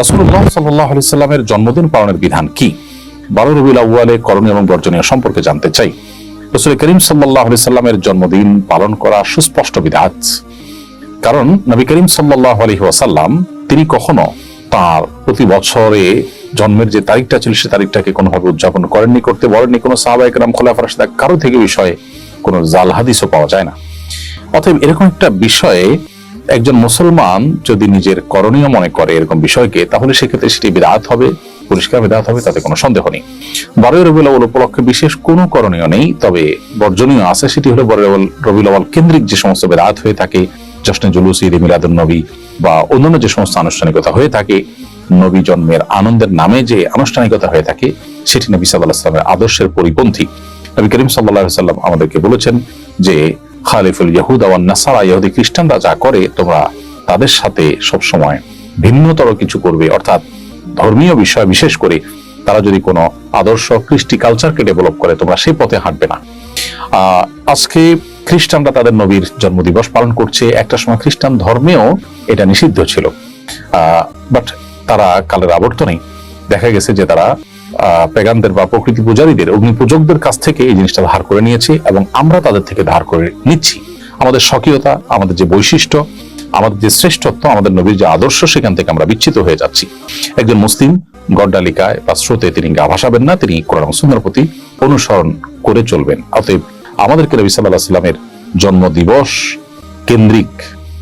রাসূলুল্লাহ সাল্লাল্লাহু আলাইহি সাল্লামের জন্মদিন পালনের বিধান কি? বারো রবিউল আউয়ালে করণীয় এবং বর্জনীয় সম্পর্কে জানতে চাই। রসুল করিম আলাইহি সাল্লামের জন্মদিন পালন করা সুস্পষ্ট বিধাত। কারণ নবী করিম সাল্লাল্লাহু আলাইহি ওয়াসাল্লাম, তিনি কখনো তার প্রতি বছরে জন্মের যে তারিখটা ছিল, সে তারিখটাকে কোনোভাবে উদযাপন করেননি, করতে বলেননি। কোনো সাহাবায়ে কেরাম, খোলাফা রাশিদা কারও থেকে বিষয়ে কোনো জাল হাদিসও পাওয়া যায় না। অতএব এরকম একটা বিষয়ে একজন মুসলমান যদি নিজের করণীয় মনে করে এরকম বিষয়কে, তাহলে সেক্ষেত্রে সেটি বিরাট হবে, পরিষ্কার বিরাট হবে, তাতে কোনো সন্দেহ নেই। বারোই রবিউল আউয়াল উপলক্ষে বিশেষ কোনো করণীয় নেই, তবে বর্জনীয় আছে সেটি হলো বারোই রবিউল আউয়াল কেন্দ্রিক যে সমস্ত বিরাট হয়ে থাকে, জশ্নে জুলুস, ঈদ মিলাদুন নবী বা অন্যান্য যে সমস্ত আনুষ্ঠানিকতা হয়ে থাকে, নবী জন্মের আনন্দের নামে যে আনুষ্ঠানিকতা হয়ে থাকে, সেটি নবী সাল্লাহ সাল্লামের আদর্শের পরিপন্থী। নবী করিম সাল্লাহ সাল্লাম আমাদেরকে বলেছেন যে খালিফুল ইয়াহুদ আওয়ান নাসারা, ইহুদি খ্রিস্টানরা যা করে, তোমরা তাদের সাথে সব সময় ভিন্নতর কিছু করবে। অর্থাৎ ধর্মীয় বিষয় বিশেষ করে তারা যদি কোনো আদর্শ কৃষ্টি কালচারকে ডেভেলপ করে, তোমরা সেই পথে হাঁটবে না। আজকে খ্রিস্টানরা তাদের নবীর জন্মদিবস পালন করছে। একটা সময় খ্রিস্টান ধর্মেও এটা নিষিদ্ধ ছিল। বাট তারা কালের আবর্তনে দেখা গেছে যে তারা পেগানদের বা প্রকৃতি পূজারীদের, অগ্নি পূজকদের কাছ থেকে এই জিনিসটা ধার করে নিয়েছি এবং আমরা তাদের থেকে ধার করে নিচ্ছি। আমাদের স্বকীয়তা, আমাদের যে বৈশিষ্ট্য, আমাদের যে শ্রেষ্ঠত্ব, আমাদের নবীর যে আদর্শ, সেখান থেকে আমরা বিচ্ছিত হয়ে যাচ্ছি। একজন মুসলিম গড্ডালিকায় বা স্রোতে তিনি গা ভাসাবেন না, তিনি কোরআন সুন্দর প্রতি অনুসরণ করে চলবেন। অতএব আমাদেরকে নবী সাল্লাহ সাল্লামের জন্ম দিবস কেন্দ্রিক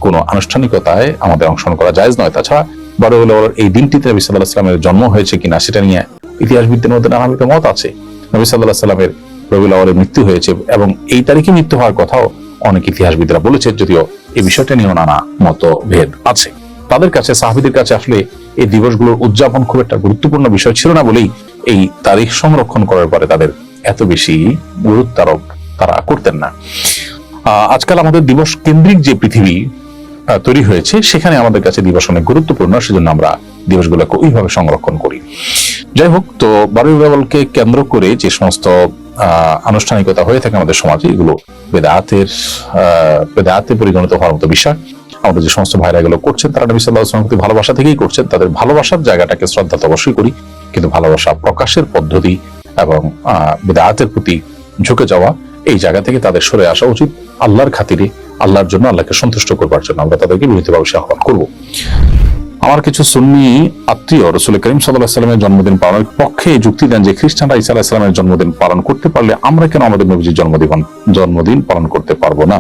কোনো আনুষ্ঠানিকতায় আমাদের অংশগ্রহণ করা জায়েজ নয়। তাছাড়া বড় হলো এই দিনটিতে নবী সাল্লাহ সাল্লামের জন্ম হয়েছে কিনা, সেটা নিয়ে ইতিহাসবিদদের মধ্যে নানাবিধ মত আছে। নবী সাল্লাহ সাল্লামের রবিউল আওয়ালের মৃত্যু হয়েছে এবং এই তারিখে মৃত্যু হওয়ার কথাও অনেক ইতিহাসবিদরা বলেছে, যদিও এই বিষয়টা নিয়েও নানা মতভেদ আছে। তাদের কাছে, সাহাবিদের কাছে আসলে এই দিবসগুলোর উদযাপন খুব একটা গুরুত্বপূর্ণ বিষয় ছিল না বলেই এই তারিখ সংরক্ষণ করার পরে তাদের এত বেশি গুরুত্ব আরোপ তারা করতেন না। আজকাল আমাদের দিবস কেন্দ্রিক যে পৃথিবী তৈরি হয়েছে, সেখানে আমাদের কাছে দিবস অনেক গুরুত্বপূর্ণ, সেজন্য আমরা দিবসগুলোকে ওইভাবে সংরক্ষণ করি। যাই হোক, তো বারুই রাবলকে কেন্দ্র করে যে সমস্ত আনুষ্ঠানিকতা হয়ে থাকে আমাদের সমাজে, এগুলো বেদাতের বেদাতে পরিগণিত হওয়ার মতো বিষয়। আমাদের যে সমস্ত ভাইরা এগুলো করছেন, তারা নবী সাল্লাহ ভালোবাসা থেকেই করছেন। তাদের ভালোবাসার জায়গাটাকে শ্রদ্ধা তো অবশ্যই করি, কিন্তু ভালোবাসা প্রকাশের পদ্ধতি এবং বেদাতের প্রতি ঝুঁকে যাওয়া, এই জায়গা থেকে তাদের সরে আসা উচিত আল্লাহর খাতিরে, আল্লাহর জন্য আল্লাহকে সন্তুষ্ট করবার জন্য। আমরা তাদেরকে বিরোধীভাবে সে আহ্বান করব। আমার কিছু সুন্নি আত্মীয় রসুল করিম সাল্লাহ সাল্লামের জন্মদিন পালনের পক্ষে যুক্তি দেন যে খ্রিস্টানরা ইসা আলাইসাল্লামের জন্মদিন পালন করতে পারলে আমরা কেন আমাদের নবীজির জন্মদিন জন্মদিন পালন করতে পারব না?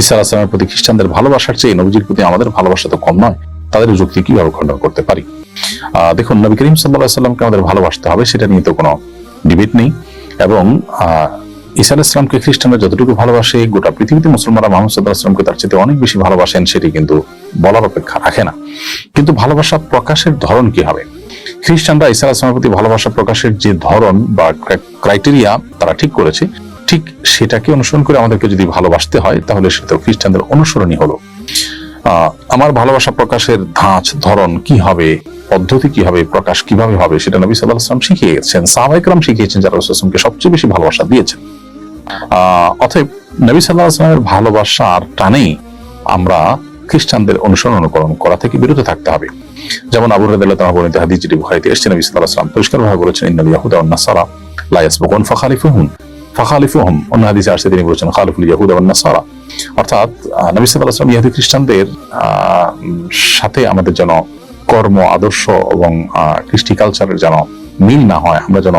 ইসা আলাহ প্রতি খ্রিস্টানদের ভালোবাসার চেয়ে নবীজির প্রতি আমাদের ভালোবাসা তো কম নয়। তাদের যুক্তি কীভাবে খণ্ডন করতে পারি? দেখুন, নবী করিম সাল্লাহ সাল্লামকে আমাদের ভালোবাসতে হবে, সেটা নিয়ে তো কোনো ডিবেট নেই। এবং আলাহ ইসলামকে খ্রিস্টানরা যতটুকু ভালোবাসে, গোটা পৃথিবীতে মুসলমানরা মোহাম্মদ সাল্লাহ আসলামকে তার চেয়ে অনেক বেশি ভালোবাসেন সেটি কিন্তু বলার অপেক্ষা রাখে না। কিন্তু ভালোবাসা প্রকাশের ধরন কি হবে? খ্রিস্টানরা ঈসা আলাহ ইসলামের প্রতি ভালোবাসা প্রকাশের যে ধরন বা ক্রাইটেরিয়া তারা ঠিক করেছে, ঠিক সেটাকে অনুসরণ করে আমাদেরকে যদি ভালোবাসতে হয়, তাহলে সেটা খ্রিস্টানদের অনুসরণই হলো। আমার ভালোবাসা প্রকাশের ধাঁচ, ধরন কি হবে? পদ্ধতি কি হবে? প্রকাশ কীভাবে হবে? সেটা নবী সাল্লাহ আসলাম শিখিয়েছেন সাহাবাইকরাম শিখিয়েছেন, যারা রসুলকে সবচেয়ে বেশি ভালোবাসা দিয়েছেন। অতএব নবী সাল্লাহ আসলামের ভালোবাসার টানেই আমরা খ্রিস্টানদের অনুসরণ অনুকরণ করা থেকে বিরত থাকতে হবে। যেমন আবু রাদিয়াল্লাহু তাআলা বর্ণিত হাদিস যেটি বুখারীতে এসেছে, নবী সাল্লাল্লাহু আলাইহি ওয়াসাল্লাম পরিষ্কারভাবে বলেছেন, ইন্নাল ইয়াহুদা ওয়ান নাসারা লা ইয়াসবিকুন ফাখালিফুহুম ফাখালিফুহুম। অন্য হাদিসে আসছে, তিনি বলেছেন, খালিফুল ইয়াহুদা ওয়ান নাসারা। অর্থাৎ নবী সাল্লাল্লাহু আলাইহি ওয়াসাল্লাম ইহুদি খ্রিস্টানদের সাথে আমাদের যেন কর্ম, আদর্শ এবং কৃষ্টি কালচারের যেন মিল না হয়, আমরা যেন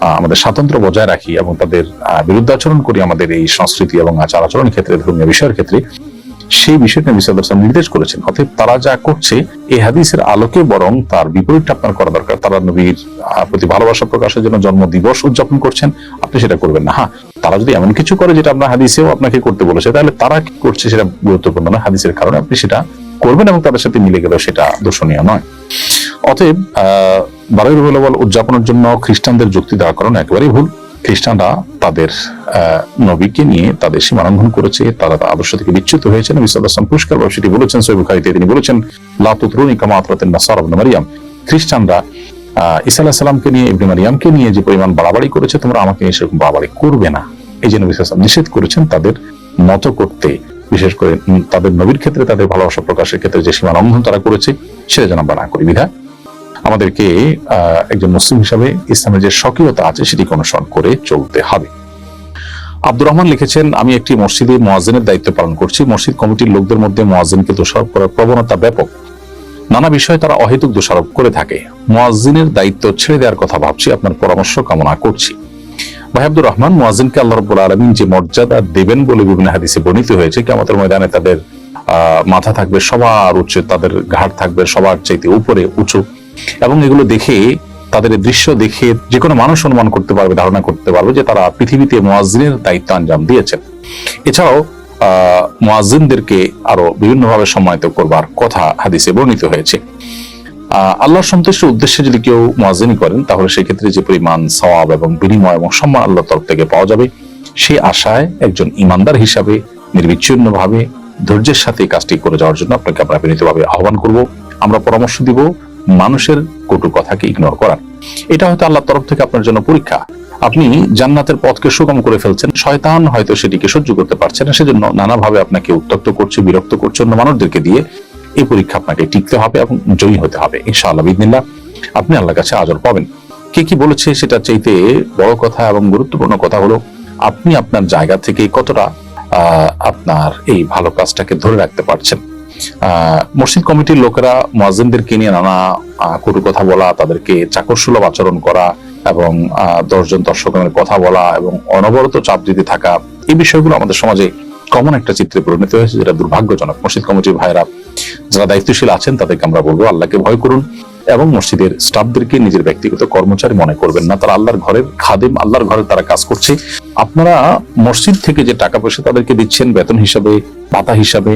আমাদের স্বাতন্ত্র্য বজায় রাখি এবং তাদের আহ, বিরুদ্ধাচরণ করি আমাদের এই সংস্কৃতি এবং আচার আচরণ ক্ষেত্রে ধর্মীয় বিষয়ের ক্ষেত্রে। সেই বিষয়টা নবী নির্দেশ করেছেন। অতএব তারা যা করছে এই হাদিসের আলোকে বরং তার বিপরীতটা আপনার করা দরকার। তারা নবীর প্রতি ভালোবাসা প্রকাশের জন্য জন্ম দিবস উদযাপন করছেন। আপনি সেটা করবেন না। হ্যাঁ তারা যদি এমন কিছু করে যেটা আপনার হাদিসেও আপনাকে করতে বলেছে তাহলে তারা কি করছে সেটা গুরুত্বপূর্ণ না? হাদিসের কারণে আপনি সেটা করবেন এবং তাদের সাথে মিলে গেলেও সেটা দর্শনীয় নয়। অতএব বারোই রবিউল উদযাপনের জন্য খ্রিস্টানদের যুক্তি দেওয়ার কারণ একেবারেই ভুল। খ্রিস্টানরা তাদের নবীকে নিয়ে তাদের সীমালঙ্ঘন করেছে তারা তার আদর্শ থেকে বিচ্যুত হয়েছে। নবী সাল্লাল্লাহু আলাইহি ওয়াসাল্লাম সেটি বলেছেন সহিহ বুখারীতে তিনি বলেছেন লা তুতরুনি কামা আতরাতিন মারিয়াম। খ্রিস্টানরা আহ, ঈসা আলাইহিস সালামকে নিয়ে ইবনে মারিয়ামকে নিয়ে যে পরিমাণ বাড়াবাড়ি করেছে তোমরা আমাকে নিয়ে সেরকম বাড়াবাড়ি করবে না। এই যে নবী নিষেধ করেছেন তাদের মত করতে বিশেষ করে তাদের নবীর ক্ষেত্রে তাদের ভালোবাসা প্রকাশের ক্ষেত্রে যে সীমা লঙ্ঘন তারা করেছে সেটা যেন আমরা না করি। বিধা আমাদেরকে একজন মুসলিম হিসাবে ইসলামের যে স্বকীয়তা আছে সেটিকে অনুসরণ করে চলতে হবে। আব্দুর রহমান লিখেছেন, আমি একটি মসজিদে মোয়াজিনের দায়িত্ব পালন করছি। মসজিদ কমিটির লোকদের মধ্যে মোয়াজিনকে দোষারোপ করার প্রবণতা ব্যাপক। নানা বিষয়ে তারা অহেতুক দোষারোপ করে থাকে। মোয়াজিনের দায়িত্ব ছেড়ে দেওয়ার কথা ভাবছি। আপনার পরামর্শ কামনা করছি। ভাই আব্দুর রহমান মোয়াজিনকে আল্লাহ রব্বুল আলমিন যে মর্যাদা দেবেন বলে বিভিন্ন হাদিসে বর্ণিত হয়েছে কি আমাদের ময়দানে তাদের মাথা থাকবে সবার উচ্চ, তাদের ঘাট থাকবে সবার চাইতে উপরে, উঁচু। এবং এগুলো দেখে, তাদের দৃশ্য দেখে যে কোনো মানুষ অনুমান করতে পারবে, ধারণা করতে পারবে যে তারা পৃথিবীতে মোয়াজিনের দায়িত্ব আঞ্জাম দিয়েছেন। এছাড়াও, আহ মোয়াজিনদেরকে আরও বিভিন্নভাবে সম্মানিত করবার কথা হাদিসে বর্ণিত হয়েছে। আহ, আল্লাহর সন্তুষ্টির উদ্দেশ্যে যদি কেউ মোয়াজিনি করেন, তাহলে সেই ক্ষেত্রে যে পরিমাণ সওয়াব এবং বিনিময় এবং সম্মান আল্লাহর তরফ থেকে পাওয়া যাবে, সে আশায় একজন ইমানদার হিসাবে নির্বিচ্ছিন্ন ভাবে ধৈর্যের সাথে কাজটি করে যাওয়ার জন্য আপনাকে আমরা বিনীতভাবে আহ্বান করব। আমরা পরামর্শ দিব মানুষের কটু কথাকে ইগনোর করার। এটা হয়তো আল্লাহর তরফ থেকে আপনার জন্য পরীক্ষা। আপনি জান্নাতের পথকে সুগম করে ফেলছেন, শয়তান হয়তো সেটিকে সহ্য করতে পারছে না, সেজন্য নানাভাবে আপনাকে উত্তক্ত করছে, বিরক্ত করছে অন্য মানুষদেরকে দিয়ে এই পরীক্ষা আপনাকে টিকতে হবে এবং জয়ী হতে হবে, ইনশাআল্লাহ বিদিনিল্লাহ আপনি আল্লাহর কাছে আজর পাবেন। কে কি বলেছে সেটা চাইতে বড় কথা এবং গুরুত্বপূর্ণ কথা হলো, আপনি আপনার জায়গা থেকে কতটা আপনার এই ভালো কাজটাকে ধরে রাখতে পারছেন। মসজিদ কমিটির লোকেরা মোয়াজিনদেরকে নিয়ে নানা কটু কথা বলা, তাদেরকে চাকরসুলভ আচরণ করা এবং দশজন দর্শকের কথা বলা এবং অনবরত চাপ দিতে থাকা এই বিষয়গুলো আমাদের সমাজে কমন একটা চিত্রে পরিণত হয়েছে, যেটা দুর্ভাগ্যজনক। মসজিদ কমিটির ভাইরা যারা দায়িত্বশীল আছেন, তাদেরকে আমরা বলব, আল্লাহকে ভয় করুন এবং মসজিদের স্টাফদেরকে নিজের ব্যক্তিগত কর্মচারী মনে করবেন না। তারা আল্লাহর ঘরের খাদেম, আল্লাহর ঘরে তারা কাজ করছে। আপনারা মসজিদ থেকে যে টাকা পয়সা তাদেরকে দিচ্ছেন, বেতন হিসাবে, ভাতা হিসাবে,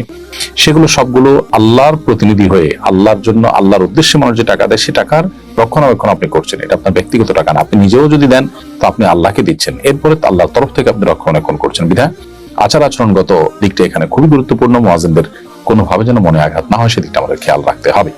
সেগুলো সবগুলো আল্লাহর প্রতিনিধি হয়ে, আল্লাহর জন্য, আল্লাহর উদ্দেশ্যে মানুষ যে টাকা দেয়, সে টাকার রক্ষণাবেক্ষণ আপনি করছেন। এটা আপনার ব্যক্তিগত টাকা না। আপনি নিজেও যদি দেন, তো আপনি আল্লাহকে দিচ্ছেন। এরপরে আল্লাহর তরফ থেকে আপনি রক্ষণাবেক্ষণ করছেন। বিধায় আচার আচরণগত দিকটা এখানে খুবই গুরুত্বপূর্ণ। মোয়াজিনদের কোনোভাবে যেন মনে আঘাত না হয়, সেদিকটা আমাদের খেয়াল রাখতে হবে।